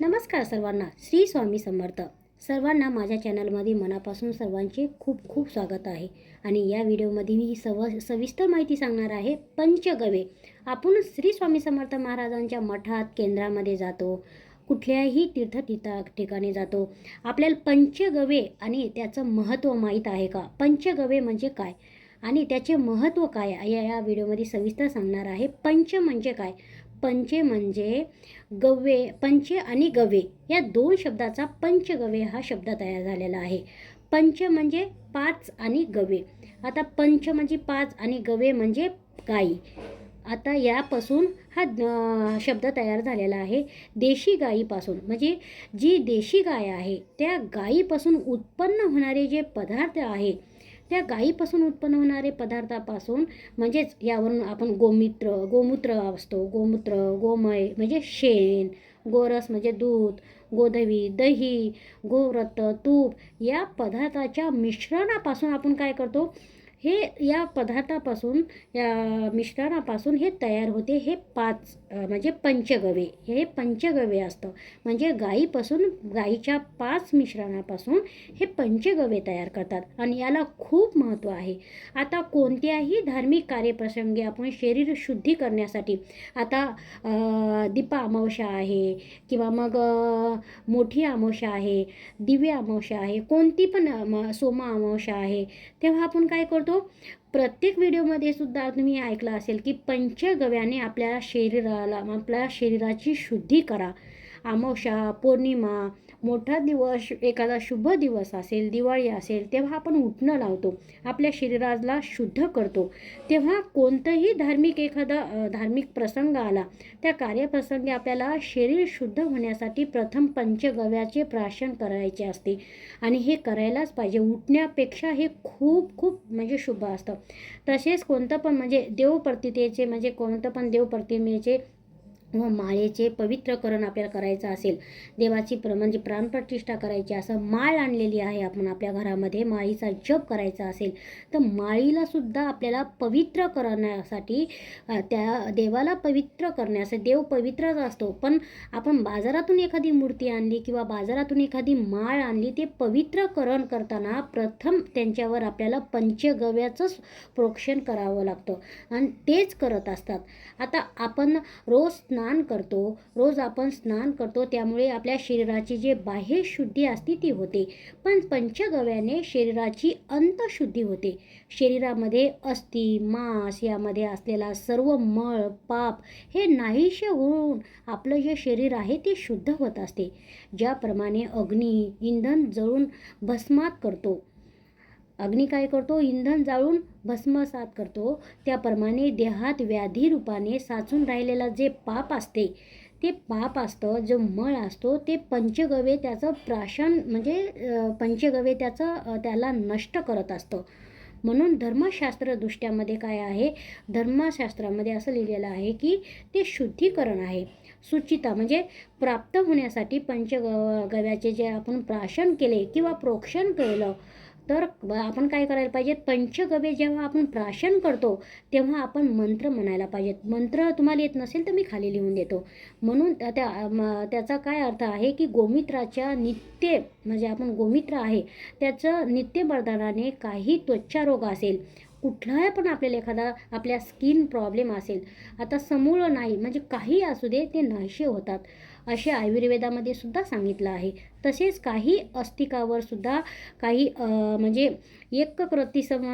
नमस्कार सर्वांना श्री स्वामी समर्थ. सर्वांना माझ्या चॅनलमध्ये मनापासून सर्वांचे खूप खूप स्वागत आहे. आणि या व्हिडिओमध्ये मी सव सविस्तर माहिती सांगणार आहे. पंचगवे. आपण श्री स्वामी समर्थ महाराजांच्या मठात केंद्रामध्ये जातो. कुठल्याही तीर्थ ठिकाणी जातो. आपल्याला पंचगवे आणि त्याचं महत्त्व माहीत आहे का? पंचगवे म्हणजे काय? आणि त्याचे महत्त्व काय? या या व्हिडिओमध्ये सविस्तर सांगणार आहे. पंच म्हणजे काय? पंचे म्हणजे गव्वे पंचे आणि गवे या दोन शब्दाचा पंचगवे हा शब्द तयार झालेला आहे. पंच म्हणजे पाच आणि गवे. आता पंच म्हणजे पाच आणि गवे म्हणजे गाई. आता यापासून हा शब्द तयार झालेला आहे देशी गाईपासून. म्हणजे जी देशी गाय आहे त्या गाईपासून उत्पन्न होणारे जे पदार्थ आहे त्या गाईपासून उत्पन्न होणारे पदार्थापासून म्हणजेच यावरून आपण गोमित्र गोमूत्र असतो गोमूत्र गोमय म्हणजे शेण गोरस म्हणजे दूध गोधवी दही गोरत तूप या पदार्थाच्या मिश्रणापासून आपण काय करतो? हे या पदार्थापासून या मिश्रणापासून हे तयार होते. हे पाच म्हणजे पंचगवे. हे पंचगवे असतं. म्हणजे गाईपासून गाईच्या पाच मिश्रणापासून हे पंचगवे तयार करतात. आणि याला खूप महत्त्व आहे. आता कोणत्याही धार्मिक कार्यप्रसंगी आपण शरीर शुद्धी करण्यासाठी आता दीपा अमावस्या आहे किंवा मग मोठी अमावस्या आहे दिव्य अमावस्या आहे कोणती पण सोमा अमावस्या आहे तेव्हा आपण काय करतो? प्रत्येक व्हिडिओमध्ये सुद्धा तुम्ही ऐकलं असेल की पंचगव्याने आपल्या शरीराला आपल्या शरीराची शुद्धी करा. अमावस्या पौर्णिमा मोठा दिवस एखादा शुभ दिवस असेल दिवाळी असेल तेव्हा आपण उठणं लावतो. आपल्या शरीराला शुद्ध करतो. तेव्हा कोणतंही धार्मिक एखादा धार्मिक प्रसंग आला त्या कार्यप्रसंगी आपल्याला शरीर शुद्ध होण्यासाठी प्रथम पंचगव्याचे प्राशन करायचे असते. आणि हे करायलाच पाहिजे. उठण्यापेक्षा हे खूप खूप म्हणजे शुभ असतं. तसेच कोणतं पण म्हणजे देवप्रतितेचे म्हणजे कोणतं पण देवप्रतिमेचे व माळेचे पवित्रकरण आपल्याला करायचं असेल देवाची प्र म्हणजे प्राणप्रतिष्ठा करायची असं माळ आणलेली आहे आपण आपल्या घरामध्ये माळीचा जप करायचा असेल तर माळीला सुद्धा आपल्याला पवित्र करण्यासाठी त्या देवाला पवित्र करण्यासाठी देव पवित्रच असतो. पण आपण बाजारातून एखादी मूर्ती आणली किंवा बाजारातून एखादी माळ आणली ते पवित्रकरण करताना प्रथम त्यांच्यावर आपल्याला पंचगव्याचंच प्रोक्षण करावं लागतं. आणि तेच करत असतात. आता आपण रोज स्नान करतो. रोज आपण स्नान करतो. त्यामुळे आपल्या शरीराची जे बाह्य शुद्धी असते ती होते. पण पंचगव्याने शरीराची अंतशुद्धी होते. शरीरामध्ये अस्थि मांस यामध्ये असलेला सर्व मळ पाप हे नाहीसे होऊन आपलं जे शरीर आहे ते शुद्ध होत असते. ज्याप्रमाणे अग्नी इंधन जळून भस्मात करतो. अग्नी काय करतो? इंधन जाळून भस्मसात करतो. त्याप्रमाणे देहात व्याधी रूपाने साचून राहिलेला जे पाप असते ते पाप असतं. जो मळ असतो ते पंचगवे त्याचं प्राशन म्हणजे पंचगवे त्याचं त्याला नष्ट करत असतं. म्हणून धर्मशास्त्र दृष्ट्यामध्ये काय आहे? धर्मशास्त्रामध्ये असं लिहिलेलं आहे की ते शुद्धीकरण आहे. सुचिता म्हणजे प्राप्त होण्यासाठी पंचगव गव्याचे जे आपण प्राशन केले किंवा प्रोक्षण केलं तर आपण काय करायला पाहिजे पंचगवे जेव्हा आपण प्राशन करतो तेव्हा आपण मंत्र म्हणायला पाहिजेत. मंत्र तुम्हाला येत नसेल तर मी खाली लिहून देतो. म्हणून त्या त्या- म- त्याचा काय अर्थ आहे की गोमित्राच्या नित्य म्हणजे आपण गोमित्र आहे त्याचं नित्य वरदानाने काही त्वचारोग असेल कुठलाही पण आपल्याला एखादा आपल्या स्किन प्रॉब्लेम असेल आता समूळ नाही म्हणजे काही असू दे ते नाहीसे होतात. असे आयुर्वेदामध्ये सुद्धा सांगितलं आहे. तसेच काही अस्तिकावर सुद्धा काही म्हणजे एककृती सम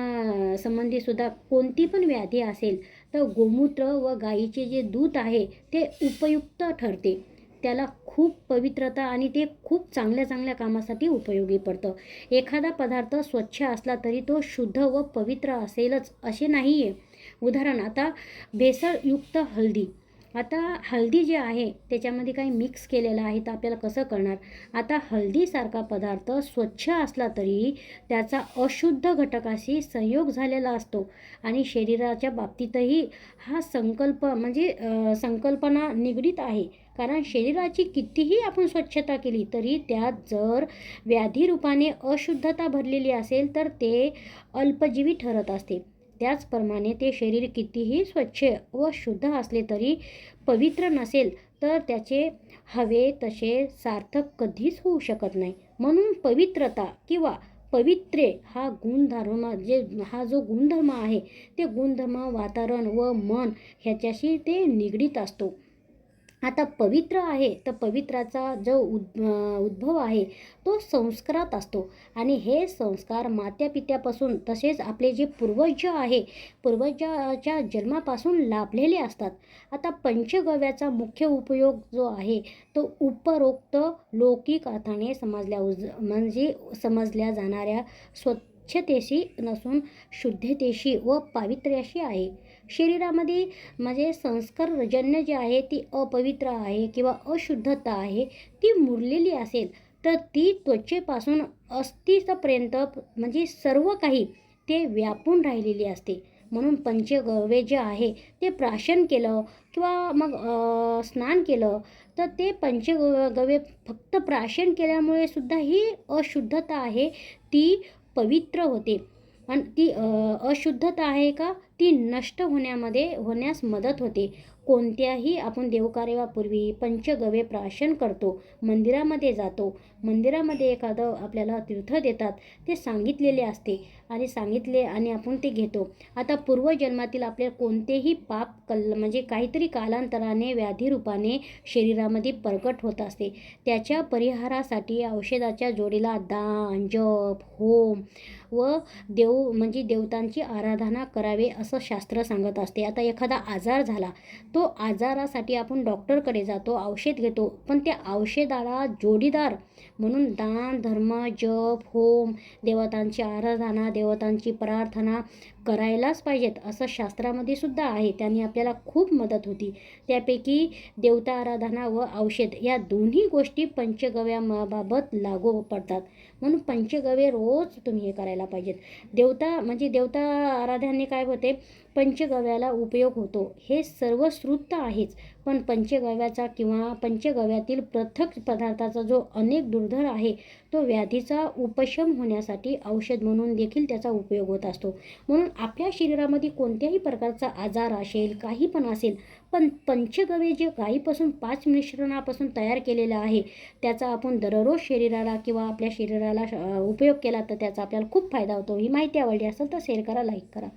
संबंधी सुद्धा कोणती पण व्याधी असेल तर गोमूत्र व गाईचे जे दूध आहे ते उपयुक्त ठरते. त्याला खूप पवित्रता आणि ते खूप चांगल्या चांगल्या कामासाठी उपयोगी पडतं. एखादा पदार्थ स्वच्छ असला तरी तो शुद्ध व पवित्र असेलच असे नाही आहे उदाहरण आता भेसळयुक्त हळदी आता हळदी जे आहे त्याच्यामध्ये काही मिक्स केलेलं आहे तर आपल्याला कसं करणार आता हळदीसारखा पदार्थ स्वच्छ असला तरी त्याचा अशुद्ध घटकाशी संयोग झालेला असतो. आणि शरीराच्या बाबतीतही हा संकल्प म्हणजे संकल्पना निगडीत आहे. कारण शरीराची कितीही आपण स्वच्छता केली तरी त्यात जर व्याधी रूपाने अशुद्धता भरलेली असेल तर ते अल्पजीवी ठरत असते. त्याचप्रमाणे ते शरीर कितीही स्वच्छ व शुद्ध असले तरी पवित्र नसेल तर त्याचे हवे तसे सार्थक कधीच होऊ शकत नाही. म्हणून पवित्रता किंवा पवित्रे हा गुणधर्म जे हा जो गुणधर्म आहे ते गुणधर्म वातावरण व मन ह्याच्याशी ते निगडीत असतो. आता पवित्र आहे तर पवित्राचा जो उद उद्भव आहे तो संस्कारात असतो. आणि हे संस्कार मात्यापित्यापासून तसेच आपले जे पूर्वज आहे पूर्वजाच्या जन्मापासून लाभलेले असतात. आता पंचगव्याचा मुख्य उपयोग जो आहे तो उपरोक्त लौकिक अर्थाने समजल्या उज म्हणजे समजल्या जाणाऱ्या स्वच्छतेशी नसून शुद्धतेशी व पावित्र्याशी आहे. शरीरामध्ये म्हणजे संस्कारजन्य जे आहे ती अपवित्र आहे किंवा अशुद्धता आहे ती मुरलेली असेल तर ती त्वचेपासून अस्तित्वपर्यंत म्हणजे सर्व काही ते व्यापून राहिलेली असते. म्हणून पंचगव्य जे आहे ते प्राशन केलं किंवा मग स्नान केलं तर ते पंचगव्य फक्त प्राशन केल्यामुळे सुद्धा ही अशुद्धता आहे ती पवित्र होते. आणि ती अशुद्धता आहे का? ती नष्ट होण्यामध्ये होण्यास मदत होते. कोणत्याही आपण देवकार्यापूर्वी पंचगव्य प्राशन करतो मंदिरामध्ये जातो. मंदिरामध्ये एखादं आपल्याला तीर्थ देतात ते सांगितलेले असते. आणि सांगितले आणि आपण ते घेतो. आता पूर्वजन्मातील आपल्या कोणतेही पाप कल म्हणजे काहीतरी कालांतराने व्याधीरूपाने शरीरामध्ये प्रकट होत असते. त्याच्या परिहारासाठी औषधाच्या जोडीला दान जप होम व देव म्हणजे देवतांची आराधना करावे असं शास्त्र सांगत असते. आता एखादा आजार झाला तो आजारासाठी आपण डॉक्टरकडे जातो औषध घेतो पण त्या औषधाला जोडीदार म्हणून दान धर्म जप होम देवतांची आराधना देवतांची प्रार्थना करायलाच पाहिजेत असं शास्त्रामध्ये सुद्धा आहे. त्यांनी आपल्याला खूप मदत होती. त्यापैकी देवता आराधना व औषध या दोन्ही गोष्टी पंचगव्याबाबत लागू पडतात. म्हणून पंचगव्य रोज तुम्ही हे करायला पाहिजेत. देवता म्हणजे देवता आराधनाने काय होते पंचगव्याला उपयोग होतो. हे सर्व श्रुत आहेच पण पंचगव्याचा किंवा पंचगव्यातील पृथक पदार्थाचा जो अनेक दुर्धर आहे तो व्याधीचा उपशम होण्यासाठी औषध म्हणून देखील त्याचा उपयोग होत असतो. म्हणून आपल्या शरीरामध्ये कोणत्याही प्रकारचा आजार असेल काही पण असेल पण पंचगव्य जे गाईपासून पाच मिश्रणापासून तयार केलेलं आहे त्याचा आपण दररोज शरीराला किंवा आपल्या शरीराला उपयोग केला तर त्याचा आपल्याला खूप फायदा होतो. ही माहिती आवडली असेल तर शेअर करा लाईक करा.